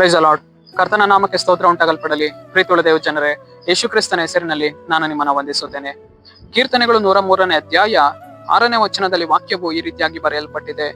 Price allot ಕರ್ತನ ನಾಮಕ್ಕೆ ಸ್ತೋತ್ರ ಉಂಟಾಗಲ್ಪಡಲಿ. ಪ್ರೀತಿಯುಳ್ಳ ದೇವ ಜನರೇ, ಯೇಸು ಕ್ರಿಸ್ತನ ಹೆಸರಿನಲ್ಲಿ ನಾನು ನಿಮ್ಮನ್ನ ವಂದಿಸುತ್ತೇನೆ. ಕೀರ್ತನೆಗಳು ನೂರ ಮೂರನೇ ಅಧ್ಯಾಯ ಆರನೇ ವಚನದಲ್ಲಿ ವಾಕ್ಯವು ಈ ರೀತಿಯಾಗಿ ಬರೆಯಲ್ಪಟ್ಟಿದೆ.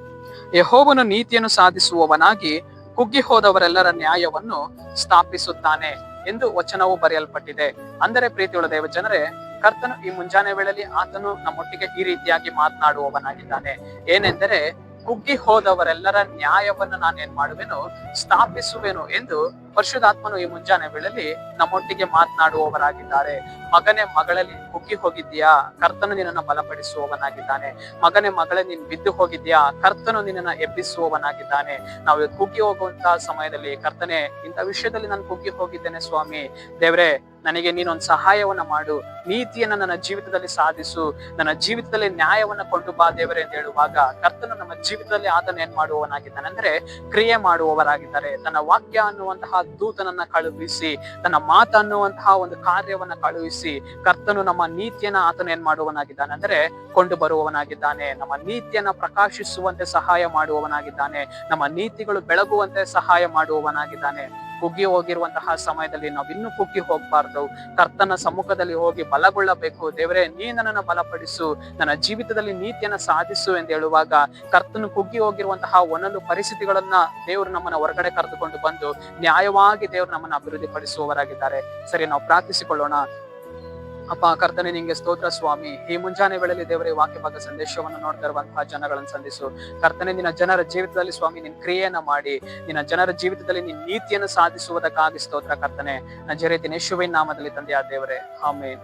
ಯಹೋವನು ನೀತಿಯನ್ನು ಸಾಧಿಸುವವನಾಗಿ ಕುಗ್ಗಿ ಹೋದವರೆಲ್ಲರ ನ್ಯಾಯವನ್ನು ಸ್ಥಾಪಿಸುತ್ತಾನೆ ಎಂದು ವಚನವು ಬರೆಯಲ್ಪಟ್ಟಿದೆ. ಅಂದರೆ ಪ್ರೀತಿಯುಳ್ಳ ದೇವ ಜನರೇ, ಕರ್ತನು ಈ ಮುಂಜಾನೆ ವೇಳೆಯಲ್ಲಿ ಆತನು ನಮ್ಮೊಟ್ಟಿಗೆ ಈ ರೀತಿಯಾಗಿ ಮಾತನಾಡುವವನಾಗಿದ್ದಾನೆ. ಏನೆಂದರೆ ಕುಗ್ಗಿ ಹೋದವರೆಲ್ಲರ ನ್ಯಾಯವನ್ನು ನಾನೇನ್ ಮಾಡುವೆನು, ಸ್ಥಾಪಿಸುವೆನು ಎಂದು ಪರಿಶುದ್ಧಾತ್ಮನು ಈ ಮುಂಜಾನೆ ವೇಳೆಯಲ್ಲಿ ನಮ್ಮೊಟ್ಟಿಗೆ ಮಾತನಾಡುವವರಾಗಿದ್ದಾರೆ. ಮಗನೇ, ಮಗಳಲ್ಲಿ ಕುಗ್ಗಿ ಹೋಗಿದ್ಯಾ ಕರ್ತನು ನಿನ್ನನ್ನು ಬಲಪಡಿಸುವವನಾಗಿದ್ದಾನೆ. ಮಗನೇ, ಮಗಳೇ, ನೀನ್ ಬಿದ್ದು ಹೋಗಿದ್ಯಾ ಕರ್ತನು ನಿನ್ನನ್ನ ಎಬ್ಬಿಸುವವನಾಗಿದ್ದಾನೆ. ನಾವು ಕುಗ್ಗಿ ಹೋಗುವಂತಹ ಸಮಯದಲ್ಲಿ ಕರ್ತನೆ, ಇಂಥ ವಿಷಯದಲ್ಲಿ ನಾನು ಕುಗ್ಗಿ ಹೋಗಿದ್ದೇನೆ ಸ್ವಾಮಿ. ದೇವ್ರೆ ನನಗೆ ನೀನೊಂದು ಸಹಾಯವನ್ನ ಮಾಡು, ನೀತಿಯನ್ನ ನನ್ನ ಜೀವಿತದಲ್ಲಿ ಸಾಧಿಸು, ನನ್ನ ಜೀವಿತದಲ್ಲಿ ನ್ಯಾಯವನ್ನ ಕೊಂಡು ಬಾ ದೇವರೇ ಅಂತ ಹೇಳುವಾಗ ಕರ್ತನು ನಮ್ಮ ಜೀವಿತದಲ್ಲಿ ಆತನ ಏನ್ ಮಾಡುವವನಾಗಿದ್ದಾನೆ ಅಂದ್ರೆ ಕ್ರಿಯೆ ಮಾಡುವವರಾಗಿದ್ದಾರೆ. ತನ್ನ ವಾಕ್ಯ ಅನ್ನುವಂತಹ ದೂತನನ್ನ ಕಳುಹಿಸಿ, ತನ್ನ ಮಾತು ಅನ್ನುವಂತಹ ಒಂದು ಕಾರ್ಯವನ್ನ ಕಳುಹಿಸಿ ಕರ್ತನು ನಮ್ಮ ನೀತಿಯನ್ನ ಆತನ ಏನ್ ಮಾಡುವವನಾಗಿದ್ದಾನೆ ಅಂದ್ರೆ ಕೊಂಡು ಬರುವವನಾಗಿದ್ದಾನೆ. ನಮ್ಮ ನೀತಿಯನ್ನ ಪ್ರಕಾಶಿಸುವಂತೆ ಸಹಾಯ ಮಾಡುವವನಾಗಿದ್ದಾನೆ. ನಮ್ಮ ನೀತಿಗಳು ಬೆಳಗುವಂತೆ ಸಹಾಯ ಮಾಡುವವನಾಗಿದ್ದಾನೆ. ಕುಗ್ಗಿ ಹೋಗಿರುವಂತಹ ಸಮಯದಲ್ಲಿ ನಾವು ಇನ್ನೂ ಕುಗ್ಗಿ ಹೋಗ್ಬಾರ್ದು. ಕರ್ತನ ಸಮ್ಮುಖದಲ್ಲಿ ಹೋಗಿ ಬಲಗೊಳ್ಳಬೇಕು. ದೇವರೇ, ನೀ ನನ್ನನ್ನು ಬಲಪಡಿಸು. ನನ್ನ ಜೀವಿತದಲ್ಲಿ ನೀತಿಯನ್ನ ಸಾಧಿಸು ಎಂದು ಹೇಳುವಾಗ ಕರ್ತನು ಕುಗ್ಗಿ ಹೋಗಿರುವಂತಹ ಒಂದೊಂದು ಪರಿಸ್ಥಿತಿಗಳನ್ನ ದೇವರು ನಮ್ಮನ್ನ ಹೊರಗಡೆ ಕರೆದುಕೊಂಡು ಬಂದು ನ್ಯಾಯವಾಗಿ ದೇವರು ನಮ್ಮನ್ನ ಅಭಿವೃದ್ಧಿ ಪಡಿಸುವವರಾಗಿದ್ದಾರೆ ಸರಿ, ನಾವು ಪ್ರಾರ್ಥಿಸಿಕೊಳ್ಳೋಣ. ಅಪ್ಪ, ಕರ್ತನೆ, ನಿಂಗೆ ಸ್ತೋತ್ರ ಸ್ವಾಮಿ. ಈ ಮುಂಜಾನೆ ವೇಳೆಯಲ್ಲಿ ದೇವರೇ ವಾಕ್ಯ ಭಾಗ ಸಂದೇಶವನ್ನು ನೋಡ್ತಾ ಇರುವಂತಹ ಜನಗಳನ್ನು ಸಂಧಿಸು. ಕರ್ತನೆ, ನಿನ್ನ ಜನರ ಜೀವಿತದಲ್ಲಿ ಸ್ವಾಮಿ, ನಿನ್ನ ಕ್ರಿಯೆಯನ್ನ ಮಾಡಿ. ನಿನ್ನ ಜನರ ಜೀವಿತದಲ್ಲಿ ನಿನ್ನ ನೀತಿಯನ್ನು ಸಾಧಿಸುವುದಕ್ಕಾಗಿ ಸ್ತೋತ್ರ, ಕರ್ತನೆ. ನಜರೇತಿನ ಯೇಸುವಿನ ನಾಮದಲ್ಲಿ ತಂದೆಯ ದೇವರೇ. ಆಮೇನ್.